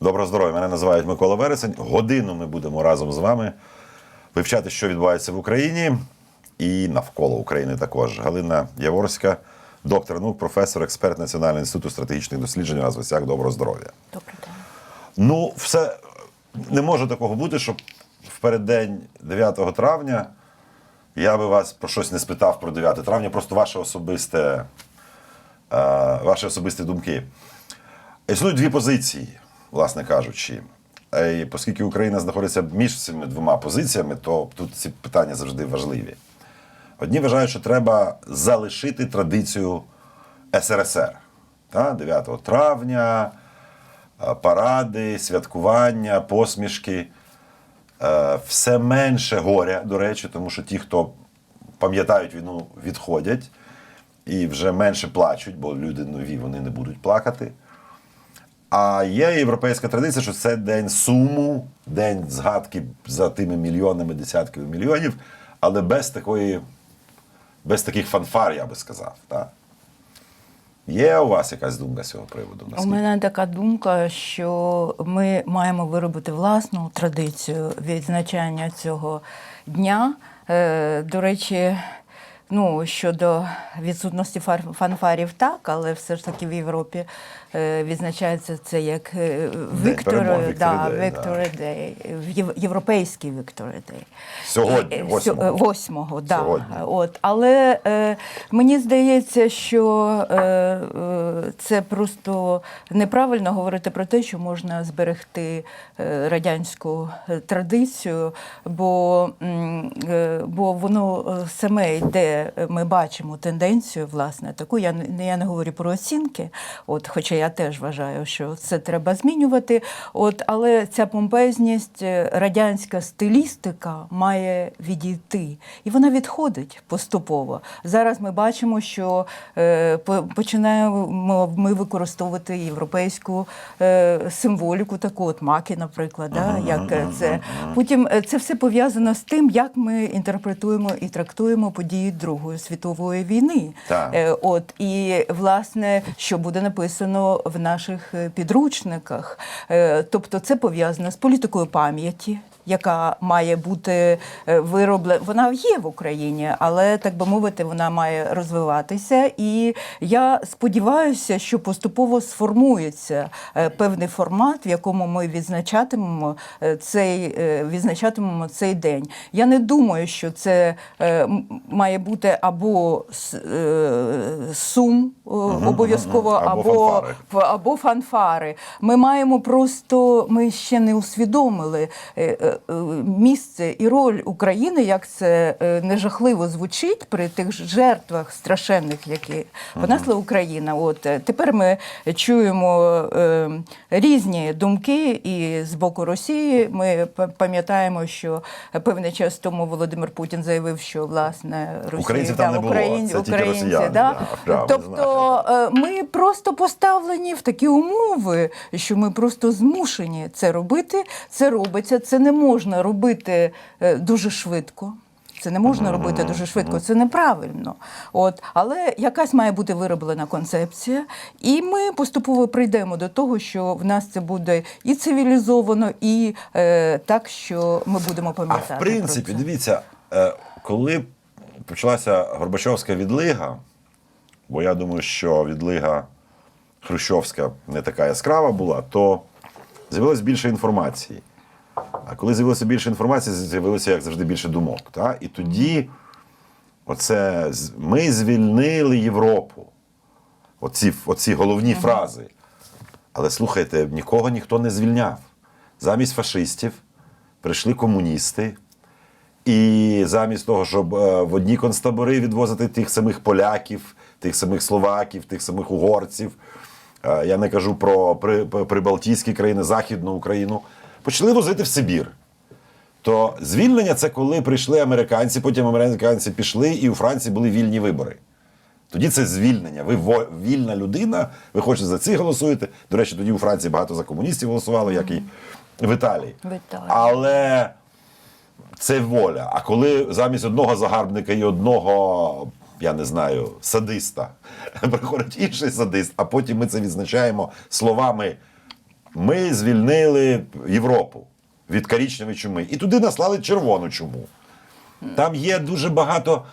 Доброго здоров'я! Мене називають Микола Вересень. Годину ми будемо разом з вами вивчати, що відбувається в Україні і навколо України також. Галина Яворська, доктор наук, професор, експерт Національного інституту стратегічних досліджень нас. Доброго здоров'я. Добрий день. Ну, все не може такого бути, щоб в переддень 9 травня я би вас про щось не спитав про 9 травня, просто ваше особисте, е, ваші особисті думки. Існують дві позиції, власне кажучи. Е, І оскільки Україна знаходиться між цими двома позиціями, то тут ці питання завжди важливі. Одні вважають, що треба залишити традицію СРСР. Та, 9 травня, е, паради, святкування, посмішки. Е, Все менше горя, до речі, тому що ті, хто пам'ятають війну, відходять і вже менше плачуть, бо люди нові вони не будуть плакати. А є європейська традиція, що це день суму, день згадки за тими мільйонами, десятками мільйонів, але без такої, без таких фанфар, я би сказав. Так? Є у вас якась думка з цього приводу? У мене така думка, що ми маємо виробити власну традицію відзначання цього дня. Е, До речі, ну щодо відсутності фанфарів, так, але все ж таки в Європі відзначається це як е, Віктор, да, Victory Day, да. Європейський Victory Day. Сьогодні, Е, 8-го. сьо- е, 8-го, да. Сьогодні. От, але е, мені здається, що е, е, це просто неправильно говорити про те, що можна зберегти е, радянську е, традицію, бо, е, бо воно е, саме йде, е, ми бачимо тенденцію, власне, таку. Я не я не говорю про оцінки, от, хоча я теж вважаю, що це треба змінювати. От, але ця помпезність, е, радянська стилістика має відійти. І вона відходить поступово. Зараз ми бачимо, що е, починаємо ми використовувати європейську е, символіку, таку от маки, наприклад. Да, як це. Потім е, це все пов'язано з тим, як ми інтерпретуємо і трактуємо події Другої світової війни. Так. Е, От і власне, що буде написано в наших е, підручниках. Е, Тобто, це пов'язано з політикою пам'яті. Яка має бути вироблена, вона є в Україні, але так би мовити, вона має розвиватися. І я сподіваюся, що поступово сформується е, певний формат, в якому ми відзначатимемо е, цей е, відзначатимемо цей день. Я не думаю, що це е, має бути або е, сум е, обов'язково, Або або або фанфари. Ми маємо просто, ми ще не усвідомили е, е, е, місце і роль України, як це е, нежахливо звучить при тих жертвах страшенних, які понесла Україна. От тепер ми чуємо різні думки, і з боку Росії ми пам'ятаємо, що певний час тому Володимир Путін заявив, що власне Росія Українців там да, не було, Україн- це тільки українці, росіяни, да. да, тобто ми просто поставлені в такі умови, що ми просто змушені це робити. Це робиться, це не можна робити е, дуже швидко. Це не можна робити дуже швидко, це неправильно. От, але якась має бути вироблена концепція, і ми поступово прийдемо до того, що в нас це буде і цивілізовано, і е, так, що ми будемо А пам'ятати. в принципі, про це. дивіться, е, коли почалася Горбачовська відлига, бо я думаю, що відлига Хрущовська не така яскрава була, то з'явилось більше інформації. А коли з'явилося більше інформації, з'явилося, як завжди, більше думок. Та? І тоді оце, ми звільнили Європу. Оці, оці головні фрази. Але слухайте, нікого ніхто не звільняв. Замість фашистів прийшли комуністи. І замість того, щоб е, в одні концтабори відвозити тих самих поляків, тих самих словаків, тих самих угорців, я не кажу про прибалтійські країни, Західну Україну, почали возити в Сибір. То звільнення це коли прийшли американці, потім американці пішли, і у Франції були вільні вибори. Тоді це звільнення. Ви вільна людина, ви хочете за ці голосуєте. До речі, тоді у Франції багато за комуністів голосувало, як і в Італії. В Італії. Але це воля. А коли замість одного загарбника і одного я не знаю, садиста, приходить інший садист, а потім ми це відзначаємо словами ми звільнили Європу від корічневої чуми. І туди наслали червону чуму. Там є дуже багато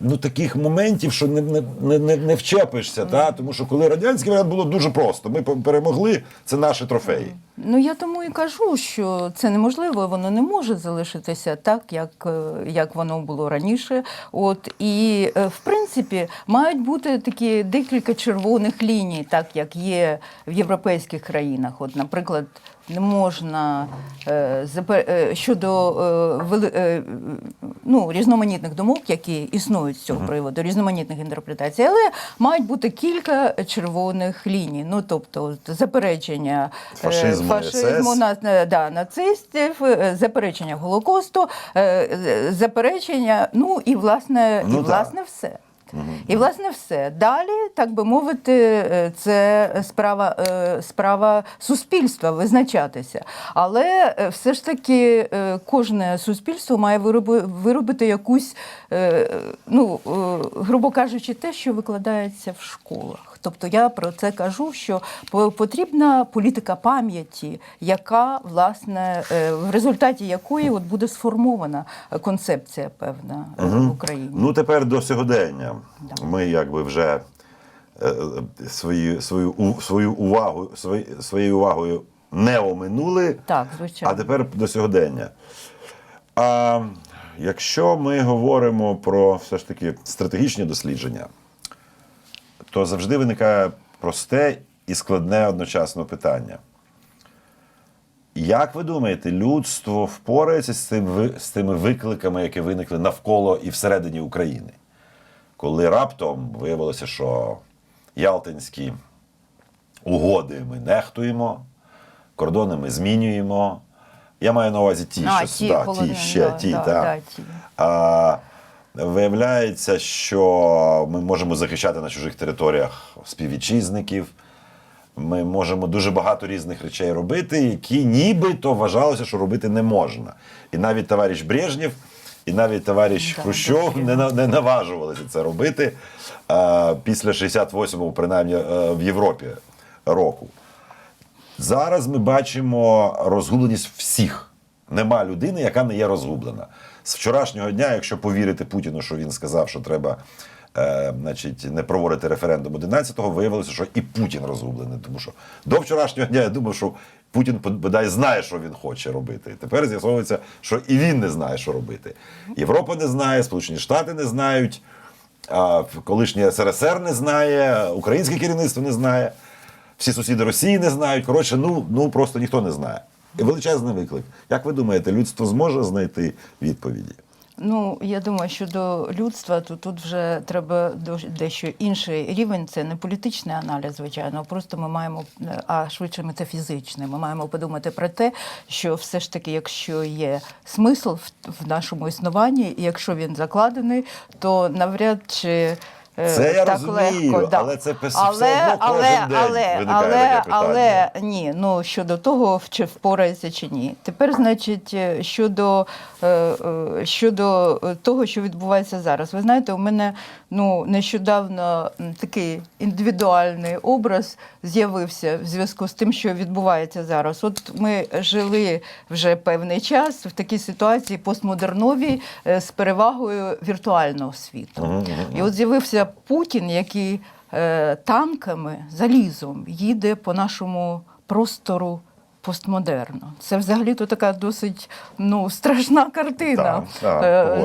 ну, таких моментів, що не, не, не, не, вчепишся. Та? Тому що коли радянський варіант було дуже просто. Ми перемогли, це наші трофеї. Ну я тому і кажу, що це неможливо, воно не може залишитися так, як, е, як воно було раніше. От і е, в принципі мають бути такі декілька червоних ліній, так як є в європейських країнах. От, наприклад, не можна е, е, щодо е, ну, різноманітних думок, які існують з цього приводу, різноманітних інтерпретацій, але мають бути кілька червоних ліній. Ну тобто заперечення Фашизму, фашизму на, да, нацистів, заперечення Голокосту, заперечення, ну і власне, Ну, і, власне все. І власне все. Далі, так би мовити, е, це справа, е, справа суспільства визначатися. Але е, все ж таки кожне суспільство має виробити виробити якусь, ну, грубо кажучи, те, що викладається в школах. Тобто я про це кажу, що по- потрібна політика пам'яті, яка власне е, в результаті якої от буде сформована концепція певна е, в Україні. Ну тепер до сьогодення. Да. Ми якби вже е, свою, свою, свою увагу, свої, своєю увагою не оминули. Так, звичайно. А тепер до сьогодення. А якщо ми говоримо про все ж таки стратегічні дослідження, то завжди виникає просте і складне одночасно питання. Як ви думаєте, людство впорається з, цим, з тими викликами, які виникли навколо і всередині України? Коли раптом виявилося, що Ялтинські угоди ми нехтуємо, кордони ми змінюємо. Я маю на увазі ті, А, що ті, да, ті ще да, ті, да, та. да, ті. А, виявляється, що ми можемо захищати на чужих територіях співвітчизників. Ми можемо дуже багато різних речей робити, які нібито вважалося, що робити не можна. І навіть товариш Брежнєв, і навіть товариш Да, Хрущов не, не наважувалися це робити а, після 68-го, принаймні е, в Європі року. Зараз ми бачимо розгубленість всіх. Нема людини, яка не є розгублена. З вчорашнього дня, якщо повірити Путіну, що він сказав, що треба е, значить, не проводити референдум 11-го, виявилося, що і Путін розгублений. Тому що до вчорашнього дня я думав, що Путін бодай знає, що він хоче робити. І тепер з'ясовується, що і він не знає, що робити. Європа не знає, Сполучені Штати не знають, а колишній СРСР не знає, українське керівництво не знає всі сусіди Росії не знають. Коротше, ну, ну просто ніхто не знає. Величезний виклик. Як ви думаєте, людство зможе знайти відповіді? Ну, я думаю, що до людства то тут вже треба дещо інший рівень. Це не політичний аналіз, звичайно. Просто ми маємо, е, а швидше метафізичний. Ми маємо подумати про те, що все ж таки, якщо є смисл в нашому існуванні, і якщо він закладений, то навряд чи. Е, Це я так розумію, легко, да. але це все але, одно але, кожен день але, виникає але, таке питання. але ні, ну щодо того, чи впорається чи ні. Тепер, значить, е, щодо, е, щодо того, що відбувається зараз. Ви знаєте, у мене ну нещодавно такий індивідуальний образ з'явився в зв'язку з тим, що відбувається зараз. От ми жили вже певний час в такій ситуації постмодерновій е, з перевагою віртуального світу. І от з'явився Путін, який е, танками, залізом їде по нашому простору постмодерну. Це взагалі-то така досить ну, страшна картина. Так, так,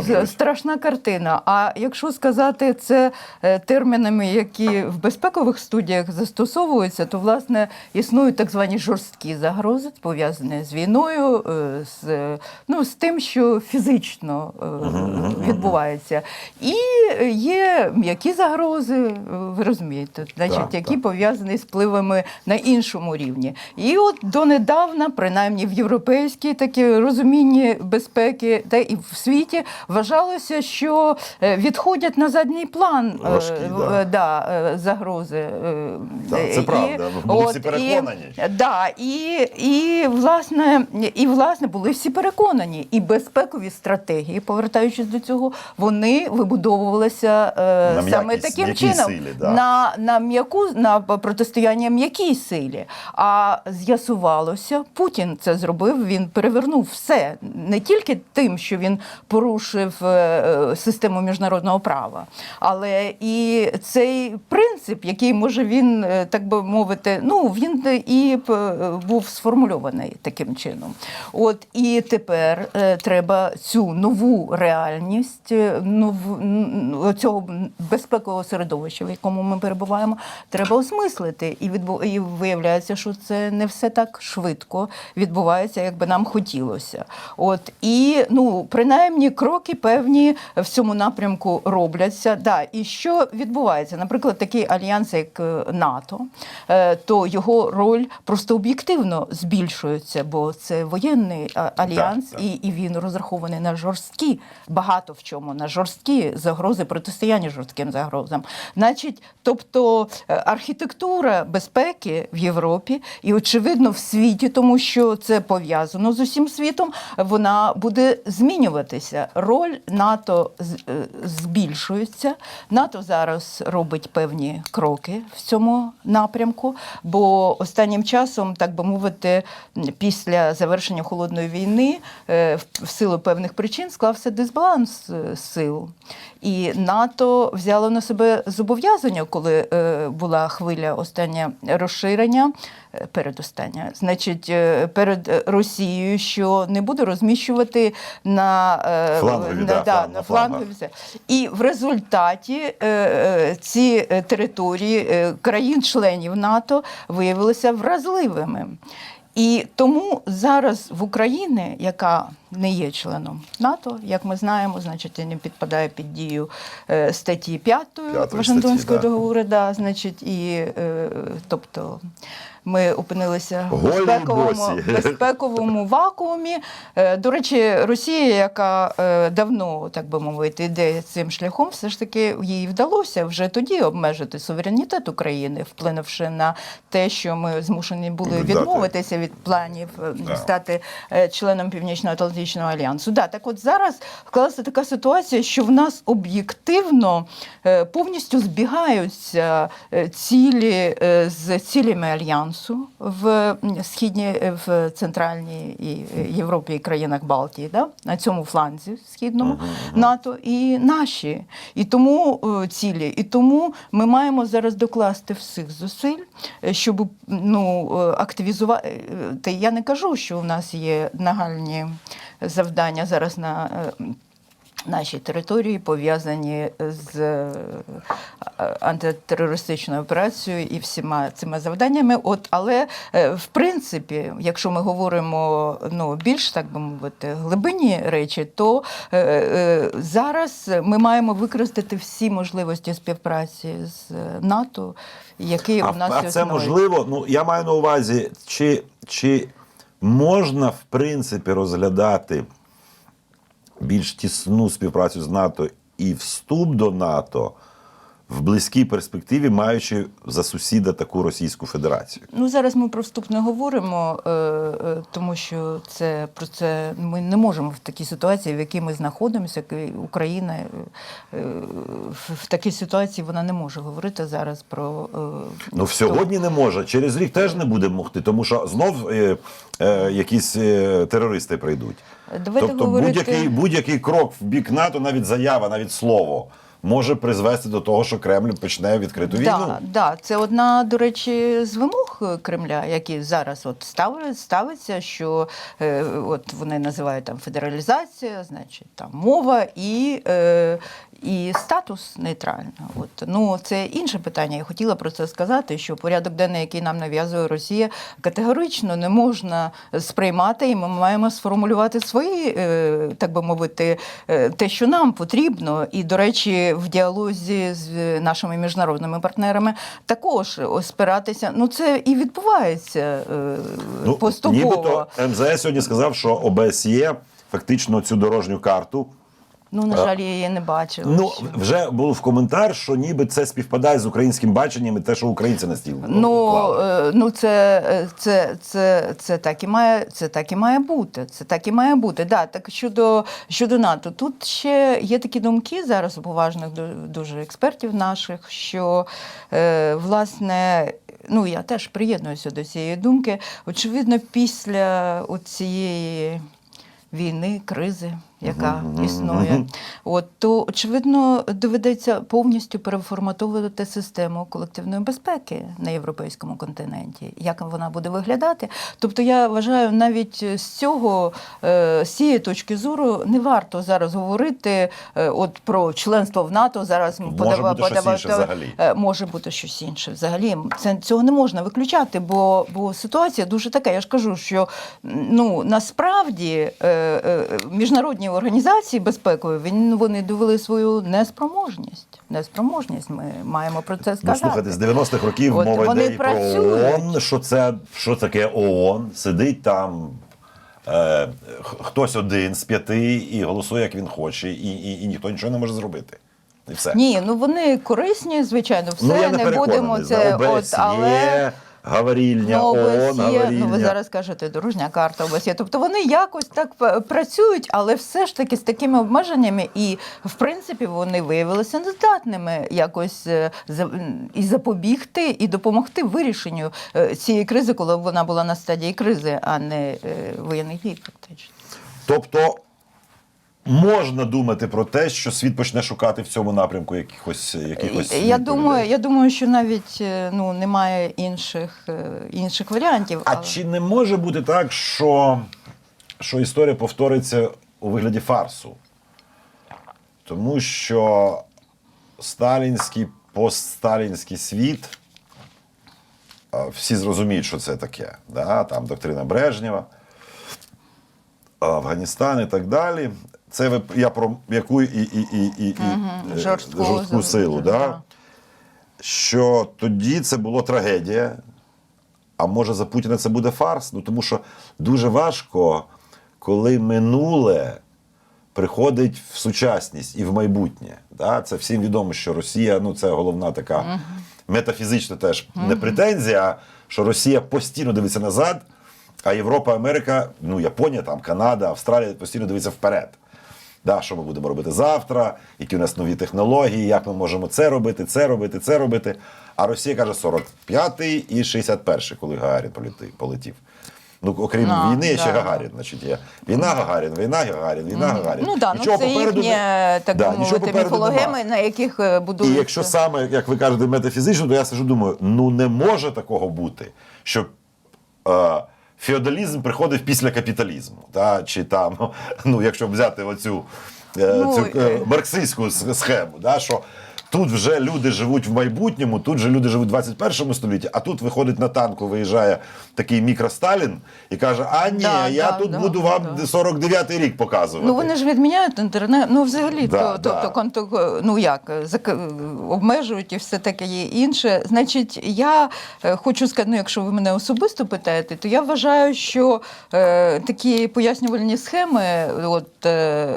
Е, страшна картина. А якщо сказати це е, термінами, які в безпекових студіях застосовуються, то власне існують так звані жорсткі загрози, пов'язані з війною, е, з, ну, з тим, що фізично відбувається. І є м'які загрози, ви розумієте, значить, які пов'язані з впливами на іншому рівні. І от донедавна донедавна, принаймні в європейській такі розумінні безпеки, та і в світі вважалося, що е, відходять на задній план е, Важкі, да. да, е, загрози. е, Так, це і- правда. Були всі переконані. І, да, і, і, власне, і власне були всі переконані. І безпекові стратегії, повертаючись до цього, вони вибудовувалися е, На саме м'якість, таким чином силі, да. на, на м'яку на протистояння м'якій силі. А з'ясувалося, Путін це зробив. Він перевернув все не тільки тим, що він порушив е, е, систему міжнародного права, але і цей принцип, який може він е, так би мовити, ну він і був сформульований таким чином. От і тепер треба цю нову реальність, нову цього безпекового середовища, в якому ми перебуваємо, треба осмислити. І відбу... і виявляється, що це не все так швидко відбувається, як би нам хотілося. От і ну принаймні кроки певні в цьому напрямку робляться. Да, і що відбувається? Наприклад, такий альянс, як е, НАТО, е, то його роль просто об'єктивно збільшується, бо це воєнний альянс, так. і, і він розрахований на жорсткі, багато в чому на жорсткі загрози, протистояння жорстким загрозам. Значить, тобто е, архітектура безпеки в Європі і, очевидно, в світі, тому що це пов'язано з усім світом, вона буде змінюватися. Роль НАТО е, збільшується. НАТО зараз робить певні кроки в цьому напрямку, бо останнім часом, так би мовити, після завершення холодної війни е, в- силу певних причин склався дисбаланс е, сил. І НАТО взяло на себе зобов'язання, коли була хвиля остання розширення, передостання, значить, е, перед Росією, що не буде розміщувати на, е, Флангові, да, да, на флангові І в результаті е, ці території країн-членів НАТО виявилися вразливими. І тому зараз в Україні, яка не є членом НАТО, як ми знаємо, значить не підпадає під дію статті 5 Вашингтонського статті, да. договору, да, значить, і тобто ми опинилися в безпековому, безпековому вакуумі. Е, До речі, Росія, яка е, давно, так би мовити, йде цим шляхом, все ж таки їй вдалося вже тоді обмежити суверенітет України, вплинувши на те, що ми змушені були відмовитися від планів е, стати членом Північно-Атлантичного альянсу. Да, так от зараз вклалася така ситуація, що в нас об'єктивно повністю збігаються цілі з цілями альянсу в м, східній, е, в центральній і е, Європі і країнах Балтії, да? на цьому фланзі східному НАТО і наші. І тому е, цілі. І тому ми маємо зараз докласти всіх зусиль, щоб ну, активізувати. я не кажу, що у нас є нагальні завдання зараз на. Нашій території пов'язані з е, антитерористичною операцією і всіма цими завданнями. От, але е, в принципі, якщо ми говоримо ну, більш так би мовити, глибинні речі, то е, е, зараз ми маємо використати всі можливості співпраці з НАТО, які А, у нас а це можливо, ну я маю на увазі, чи, чи можна в принципі розглядати більш тісну співпрацю з НАТО і вступ до НАТО в близькій перспективі, маючи за сусіда таку Російську Федерацію? Ну зараз ми про вступ не говоримо, е, е, тому що це про це ми не можемо в такій ситуації, в якій ми знаходимося. Україна е, в- такій ситуації вона не може говорити зараз про Ну, сьогодні не може, через рік теж не буде могти, тому що знов е, е, якісь терористи прийдуть. Давайте тобто будь-який, будь-який крок в бік НАТО, навіть заява, навіть слово, може призвести до того, що Кремль почне відкриту війну. Да, да, це одна, до речі, з вимог Кремля, які зараз от ставлять, ставиться, що е, от вони називають там федералізація, значить там мова і, е, і статус нейтрального. От ну це інше питання. Я хотіла про це сказати, що порядок денний, який нам нав'язує Росія, категорично не можна сприймати, і ми маємо сформулювати свої, е, так би мовити, е, те, що нам потрібно, і до речі, в діалозі з нашими міжнародними партнерами також спиратися. Ну це і відбувається ну, поступово. Нібито МЗС сьогодні сказав, що ОБСЄ фактично цю дорожню карту. Ну, на жаль, я її не бачила. Ну вже був коментар, що ніби це співпадає з українським баченням і те, що українці на стіл. Ну, клали. е, ну це, е, це, це, це, так і має, це так і має бути. Це так і має бути. Да, так щодо, щодо НАТО, тут ще є такі думки зараз у поважних ду- дуже експертів наших, що е, власне. Ну, я теж приєднуюся до цієї думки. Очевидно, після цієї війни, кризи, яка існує, от то очевидно доведеться повністю переформатовувати систему колективної безпеки на європейському континенті. Як вона буде виглядати? Тобто, я вважаю, навіть з цього е, з цієї точки зору не варто зараз говорити е, от про членство в НАТО. Зараз Може подава- бути щось подава- інше взагалі. Е, може бути щось інше. Взагалі це цього не можна виключати, бо, бо ситуація дуже така. Я ж кажу, що ну насправді міжнародні організації безпекові він- вони довели свою неспроможність. Неспроможність. Ми маємо про це Ну, сказати. слухайте, з 90-х років От мова йде і про. ООН, що це що таке ООН, сидить там е, хтось один з п'яти і голосує, як він хоче, і, і, і ніхто нічого не може зробити. І все. Ні, ну вони корисні, звичайно, все ну, я не, не будемо це. От, але Гаварільня, Ну, ООН, Гаварільня. ну ви зараз кажете, дорожня карта ОБСЄ. Тобто вони якось так працюють, але все ж таки з такими обмеженнями, і в принципі вони виявилися нездатними якось е, і запобігти, і допомогти вирішенню е, цієї кризи, коли вона була на стадії кризи, а не е, воєнних дій, фактично. Тобто можна думати про те, що світ почне шукати в цьому напрямку якихось якихось. Я думаю, я думаю, що навіть е, ну немає інших, е, інших варіантів. А але- чи не може бути так, що, що історія повториться у вигляді фарсу? Тому що сталінський, постсталінський світ, всі зрозуміють, що це таке. Да? Там доктрина Брежнєва, Афганістан і так далі. Це ви- я про яку і, і, і, і, і е, Жорстку- жорстку силу. Да? да. Що тоді це було трагедія, а може за Путіна це буде фарс? Ну тому що дуже важко, коли минуле приходить в сучасність і в майбутнє. Да? Це всім відомо, що Росія ну це головна така метафізична теж не претензія, що Росія постійно дивиться назад, а Європа, Америка, ну Японія, там, Канада, Австралія постійно дивиться вперед. Да, що ми будемо робити завтра, які у нас нові технології, як ми можемо це робити, це робити, це робити. А Росія каже 45-й і 61-й, коли Гагарін полетів. Ну, окрім А, війни, ще. Гагарін. Значить, є війна Гагарін, війна Гагарін, війна Гагарін. Ну да, ну, це їхнє, так да, би нічого мовити, попереду міфологеми, на яких е, І якщо саме, як ви кажете, метафізично, то я сижу думаю, ну не може такого бути, що е, феодалізм приходив після капіталізму. Та, чи там, ну, якщо взяти оцю е, Ну, цю, е. е, марксистську схему, да, що тут вже люди живуть в майбутньому, тут же люди живуть в 21 столітті, а тут виходить на танку, виїжджає такий мікросталін і каже: А ні, Да, я да, тут да, буду вам да. 49-й рік показувати. Ну вони ж відміняють інтернет. Ну взагалі, Да, то, да. тобто ну як обмежують і все таке є інше. Значить, я е, хочу сказати, ну якщо ви мене особисто питаєте, то я вважаю, що е, такі пояснювальні схеми, от е,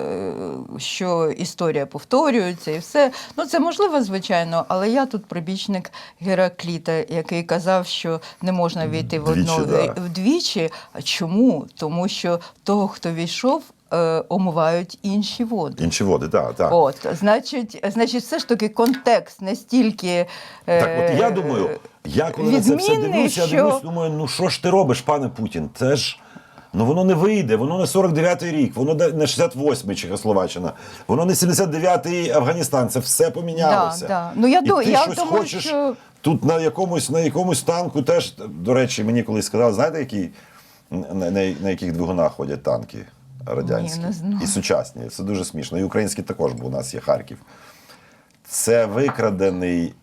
що історія повторюється і все, ну це можливо, звичайно, але я тут прибічник Геракліта, який казав, що не можна війти в одну да. вдвічі. А чому? Тому що того, хто війшов, е, омивають інші води. Інші води, так, так. От, значить, значить, все ж таки контекст настільки. е, Так, от я думаю, я коли на це все відмінний, дивлюся, я що- дивлюсь, думаю, ну що ж ти робиш, пане Путін? Це ж. Ну воно не вийде, воно не 49-й рік, воно не 68-й Чехословаччина, воно не 79-й Афганістан. Це все помінялося. Да, да. Ну, я І ти я щось думаю, хочеш що- тут на якомусь, на якомусь танку теж, до речі, мені колись сказали, знаєте, які, на, на, на яких двигунах ходять танки радянські Ні, не знаю. і сучасні. Це дуже смішно. І українські також, бо у нас є Харків. Це викрадений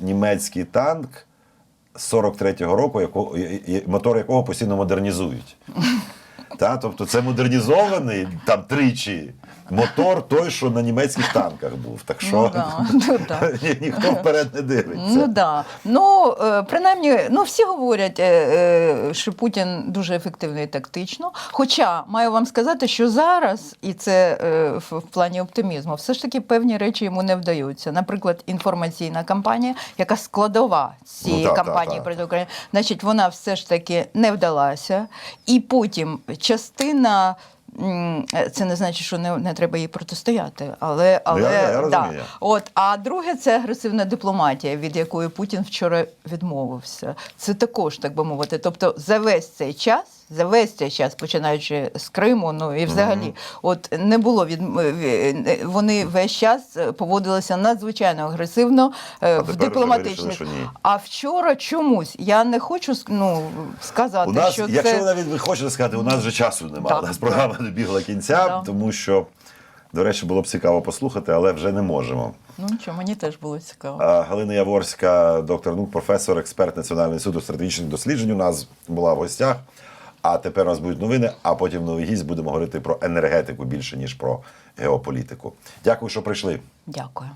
німецький танк 43-го року, яко, мотор якого постійно модернізують. Та, тобто це модернізований там тричі мотор, той, що на німецьких танках був. Так що Ну, да, ну, ні- ніхто вперед не дивиться. Ну да. Ну е, принаймні, ну всі говорять, е, е, що Путін дуже ефективний тактично. Хоча маю вам сказати, що зараз, і це в, плані оптимізму, все ж таки певні речі йому не вдаються. Наприклад, інформаційна кампанія, яка складова цієї Ну, так, кампанії так. проти України, значить, вона все ж таки не вдалася. І потім частина. Це не значить, що не, не треба їй протистояти, але, але я, я- я да. розумію. От, а друге це агресивна дипломатія, від якої Путін вчора відмовився. Це також, так би мовити. Тобто, за весь цей час, за весь цей час, починаючи з Криму, ну і взагалі, от не було від вони весь час поводилися надзвичайно агресивно е, А в дипломатичних. А вчора чомусь я не хочу ну, сказати, У нас, що якщо це ви навіть ви хочете сказати, у нас вже часу немає. Так, У нас програма добігла кінця, Так. тому що, до речі, було б цікаво послухати, але вже не можемо. ну нічого, мені теж було цікаво. А, Галина Яворська, доктор наук, професор, експерт Національного інституту стратегічних досліджень у нас була в гостях. А тепер у нас будуть новини, а потім новий гість будемо говорити про енергетику більше, ніж про геополітику. Дякую, що прийшли. Дякую.